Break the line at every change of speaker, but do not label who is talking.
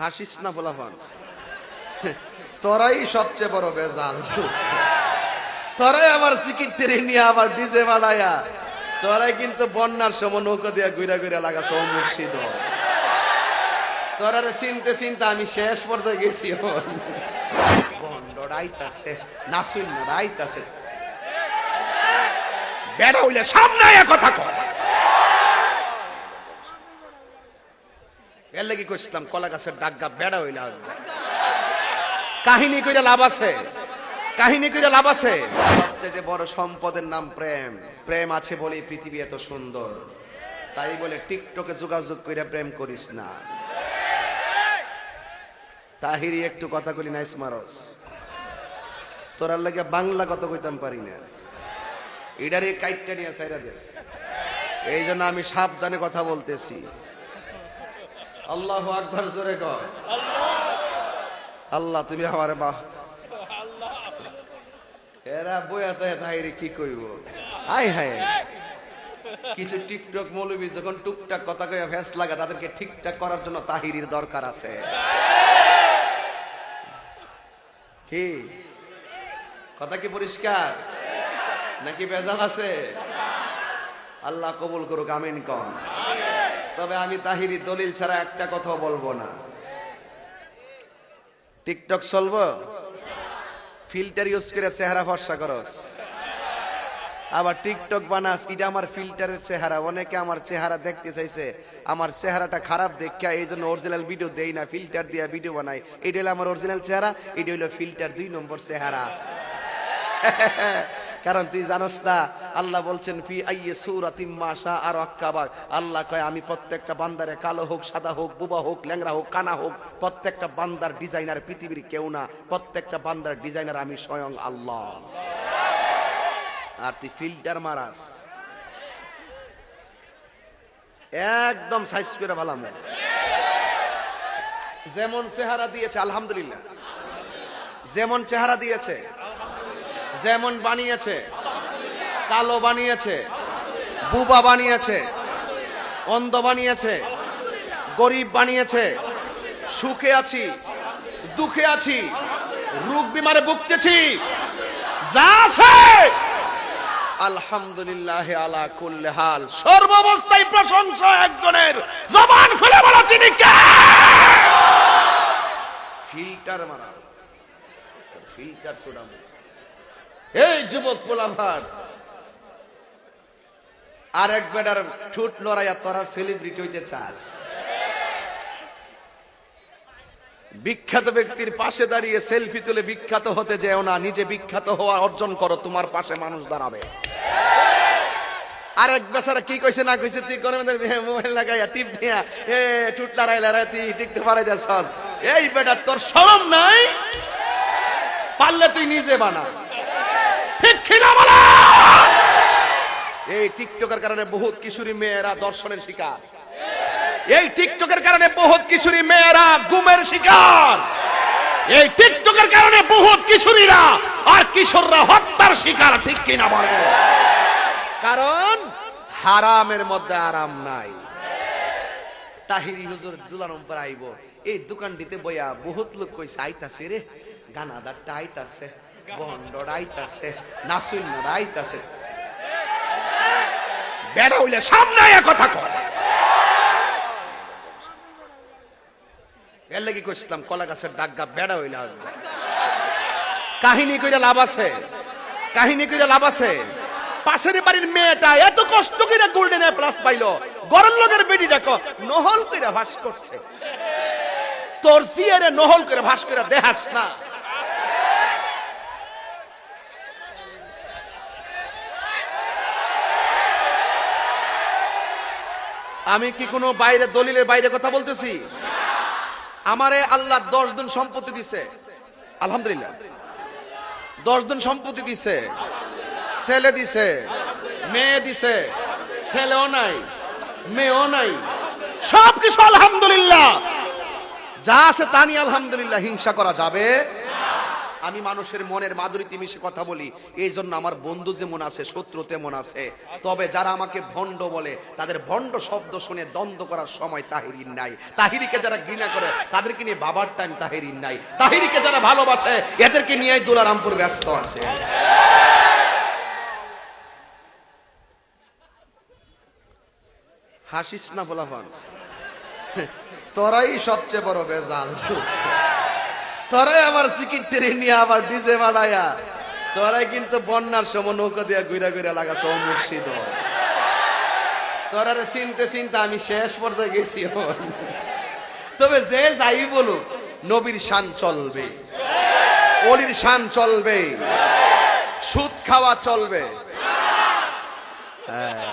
হাসিস না বলাফান তোরাই সবচেয়ে বড় বেজাল তোরাই আবার সিকিট তেরে নিয়ে আবার ডিজে বানায়া। তোরাই কিন্তু বন্যার সময় নৌকা দিয়া ঘুরা ঘুরা লাগাছ মুর্শিদ। তোরারে চিনতে চিনতে আমি শেষ পর্যায়ে গেছি। রাইতাছে নাসুন রাইতাছে বেড়া হইলে সামনে কথা কর এর লাগি কইছিলাম কলা গাছের ডাগা বেড়া হইলা কাহিনী কইরা লাভ আছে? কাহিনী কইরা লাভ আছে? সবচেয়ে বড় সম্পদের নাম প্রেম। প্রেম আছে বলে পৃথিবী এত সুন্দর। তাই বলে টিকটকে যোগাযোগ কইরা প্রেম করিস না। তাহিরি, একটু কথা কলি নাইস মারস। তোরার লাগে বাংলা কত কইতাম পারি না। এডারে কাইটটা নিয়ে সাইরা দেশ এই জন্য আমি সাবধানে কথা বলতেছি। আল্লাহ আকবার জোরে আল্লাহ তুমি আমার মা এরা বইয়াতে তাইরে কি কইব? আই হায়। কিছু টিকটক মৌলবি যখন টুকটাক কথা কয়ে ফেস লাগা তাদেরকে ঠিকঠাক করার জন্য তাহিরির দরকার আছে। কি? কথা কি পরিষ্কার? নাকি বেজাল আছে? আল্লাহ কবুল করুক আমিন কম তবে আমি তাহিরি দলিল ছাড়া একটা কথা বলব না। টিকটক চলবো? ফিল্টার ইউজ করে চেহারা ফর্সা করস। আবার টিকটক বানাস, এটা আমার ফিল্টারের চেহারা। অনেকে আমার চেহারা দেখতে চাইছে, আমার চেহারাটা খারাপ দেখা এই জন্য অরিজিনাল ভিডিও দেই না, ফিল্টার দিয়া ভিডিও বানাই। এটা হলো আমার অরিজিনাল চেহারা, এটা হলো ফিল্টার দুই নম্বর চেহারা। কারণ তুই জানোস না, আল্লাহ বলছেন, ফি আইয়ে আর আল্লাহ কয়, আমি প্রত্যেকটা বান্দারে কালো হোক, সাদা হোক, বুবা হোক ল্যাংরা হোক, কানা হোক, প্রত্যেকটা বান্দার ডিজাইনার পৃথিবীর কেউ না, প্রত্যেকটা বান্দার ডিজাইনার আমি স্বয়ং আল্লাহ। আর তুই ফিল্টার মারাস। একদম সাইজ করে ভালাম। যেমন চেহারা দিয়েছে, আলহামদুলিল্লাহ। যেমন চেহারা দিয়েছে যেমন বানিয়েছে, কালো বানিয়েছে, বুবা বানিয়েছে, অন্ধ বানিয়েছে, গরিব বানিয়েছে, সুখে আছি, দুঃখে আছি, রোগ বিমারে ভুগতেছি, যা আছে। আলহামদুলিল্লাহ আলা কুল্লি হাল। সর্বাবস্থায় প্রশংসা একজনের। জবান খুলে বলো, তিনি কে? ফিল্টার মারা ফিল্টার সুডাম। এই যুবক পোলাভার আর এক বেটার ঠুট লড়াইয়া তোরা সেলিব্রিটি হইতে চাস। বিখ্যাত ব্যক্তির পাশে দাঁড়িয়ে সেলফি তুলে বিখ্যাত হতে যেও না, নিজে বিখ্যাত হওয়া অর্জন করো, তোমার পাশে মানুষ দাঁড়াবে। আর এক বেচারা কি কইছে না কইছে, তুই কোন মোবাইল লাগাইয়া, টিপ দিয়া, এ টুট লড়াই লড়াই, তুই টিকটক বাড়াই যাস এই বেটা, তোর শরম নাই? পারলে তুই নিজে বানা। ঠিক কিনা বলা? এই টিকটকের কারণে বহুত কিশোরী মেয়েরা দর্শনের শিকার। এই টিকটকের কারণে বহুত কিশোরী মেয়েরা গুমের শিকার। এই টিকটকের কারণে বহুত কিশোরীরা আর কিশোররা হত্যার শিকার ঠিক কিনা বলে? কারণ হারামের মধ্যে আরাম নাই। তাহিরি হুজুর দুলারম পর আইব এই দোকানটিতে বইয়া বহুত লোক কইছে আইতাছে রে গানাদার আইতাছে। কাহিনী কইরা লাভ আছে। কাহিনী কইরা লাভ আছে। পাশের বাড়ির মেয়েটা এত কষ্ট করে গোল্ডেন প্লাস পাইলো। গরল লোকের বেডিটা ক নহল কইরা ভাস করছে। তোর নহল করে ভাস করে দেখাস না। আমি কি কোনো বাইরে দলিলের বাইরে কথা বলতেছি? আমারে আল্লাহ দশ দিন সম্পত্তি দিছে। আলহামদুলিল্লাহ। দশ দিন সম্পত্তি দিছে। ছেলে দিছে। মেয়ে দিছে। ছেলেও নাই, মেয়েও নাই। সব কিছু আলহামদুলিল্লাহ। যা আছে তা নিয়ে আলহামদুলিল্লাহ হিংসা করা যাবে। আমি মানুষের মনের মাধুরীতে মিশে কথা বলি এই জন্য আমার বন্ধু যেমন আছে, শত্রু তেমন আছে। তবে যারা আমাকে ভণ্ড বলে, তাদের ভণ্ড শব্দ শুনে দ্বন্দ্ব করার সময় তাহিরিন নাই। তাহিরিকে যারা ঘৃণা করে, তাদেরকে নিয়ে বাবার টাইম তাহিরিন নাই। তাহিরিকে যারা ভালোবাসে, এদেরকে নিয়ে দুলারামপুর ব্যস্ত আছে। হাসিস না বলাবান তোরাই সবচেয়ে বড় বেজাল তোরাই আমার সিকিট টেনে নিয়ে আবার ডিজে বানায়া। তোরাই কিন্তু বন্যার সময় নৌকা দিয়া ঘুরা ঘুরা লাগাছে মুর্শিদ। তোরারে চিনতে চিনতে আমি শেষ পর্যায়ে গেছি। তবে যে যাই বলুক, নবীর শান চলবে। অলির শান চলবে। সুদ খাওয়া চলবে। হ্যাঁ।